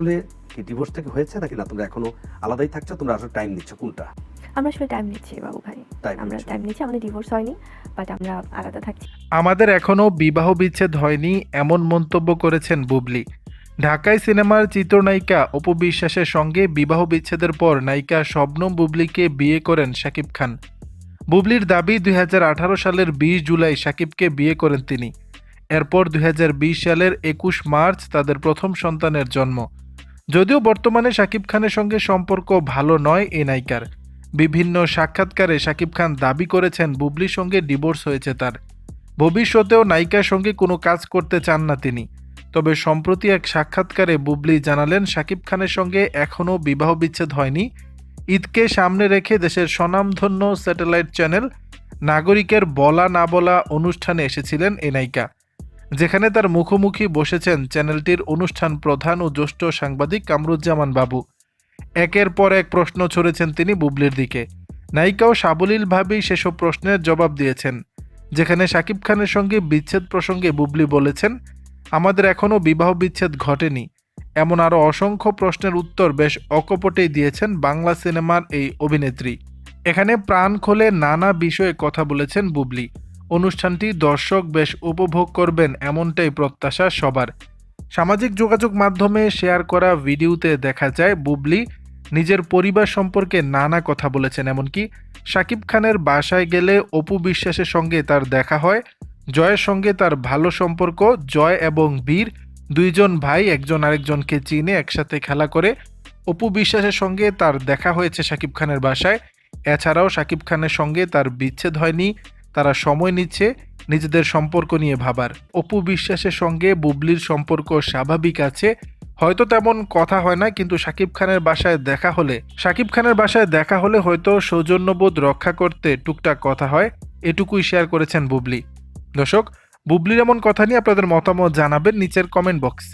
আসলে কি ডিভোর্স থেকে হয়েছে নাকি না? তোমরা এখনও আলাদাই থাকছো? তোমরা আসলে টাইম নিচ্ছ কোনটা? আমরা আসলে টাইম নিচ্ছি বাবু ভাই। আমরা টাইম নিচ্ছি আমাদের ডিভোর্স হয়নি বাট আমরা আলাদা থাকছি। আমাদের এখনও বিবাহ বিচ্ছেদ হয়নি এমন মন্তব্য করেছেন বুবলি। ঢাকায় সিনেমার চিত্রনায়িকা অপু বিশ্বাসের সঙ্গে বিবাহ বিচ্ছেদের পর নায়িকা শবনম বুবলিকে বিয়ে করেন শাকিব খান। বুবলির দাবি দুই হাজার আঠারো সালের বিশ জুলাই শাকিবকে বিয়ে করেন তিনি। এরপর দুই হাজার বিশ সালের একুশ মার্চ তাদের প্রথম সন্তানের জন্ম। যদিও বর্তমানে শাকিব খানের সঙ্গে সম্পর্ক ভালো নয় এ নায়িকার। বিভিন্ন সাক্ষাৎকারে শাকিব খান দাবি করেছেন বুবলির সঙ্গে ডিভোর্স হয়েছে তার। ভবিষ্যতেও নায়িকার সঙ্গে কোনো কাজ করতে চান না তিনি। তবে সম্প্রতি এক সাক্ষাৎকারে বুবলি জানালেন, শাকিব খানের সঙ্গে এখনও বিবাহ বিচ্ছেদ হয়নি। ঈদকে সামনে রেখে দেশের স্বনামধন্য স্যাটেলাইট চ্যানেল নাগরিকের বলা না বলা অনুষ্ঠানে এসেছিলেন এ নায়িকা। যেখানে তার মুখোমুখি বসেছেন চ্যানেলটির অনুষ্ঠান প্রধান ও জ্যেষ্ঠ সাংবাদিক কামরুজ্জামান বাবু। একের পর এক প্রশ্ন ছড়েছেন তিনি বুবলির দিকে। নায়িকাও সাবলীলভাবেই সেসব প্রশ্নের জবাব দিয়েছেন, যেখানে শাকিব খানের সঙ্গে বিচ্ছেদ প্রসঙ্গে বুবলি বলেছেন, আমাদের এখনও বিবাহ বিচ্ছেদ ঘটেনি। এমন আরও অসংখ্য প্রশ্নের উত্তর বেশ অকপটেই দিয়েছেন বাংলা সিনেমার এই অভিনেত্রী। এখানে প্রাণ খোলে নানা বিষয়ে কথা বলেছেন বুবলি। অনুষ্ঠানটি দর্শক বেশ উপভোগ করবেন এমনটাই প্রত্যাশা সবার। সামাজিক যোগাযোগ মাধ্যমে শেয়ার করা ভিডিওতে দেখা যায়, বুবলি নিজের পরিবার সম্পর্কে নানা কথা বলেছেন, এমনকি শাকিব খানের বাসায় গেলে অপু বিশ্বাসের সঙ্গে তার দেখা হয়, জয়ের সঙ্গে তার ভালো সম্পর্ক, জয় এবং বীর দুইজন ভাই একজন আরেকজনকে চিনে একসাথে খেলা করে। অপু বিশ্বাসের সঙ্গে তার দেখা হয়েছে শাকিব খানের বাসায়, এছাড়াও শাকিব খানের সঙ্গে তার বিচ্ছেদ হয়নি। তারা সময় নিচ্ছে নিজেদের সম্পর্ক নিয়ে ভাবার। অপু বিশ্বাসের সঙ্গে বুবলির সম্পর্ক স্বাভাবিক আছে। হয়তো তেমন কথা হয় না, কিন্তু শাকিব খানের বাসায় দেখা হলে শাকিব খানের বাসায় দেখা হলে হয়তো সৌজন্যবোধ রক্ষা করতে টুকটাক কথা হয়, এটুকুই শেয়ার করেছেন বুবলি। দর্শক, বুবলির এমন কথা নিয়ে আপনাদের মতামত জানাবেন নিচের কমেন্ট বক্সে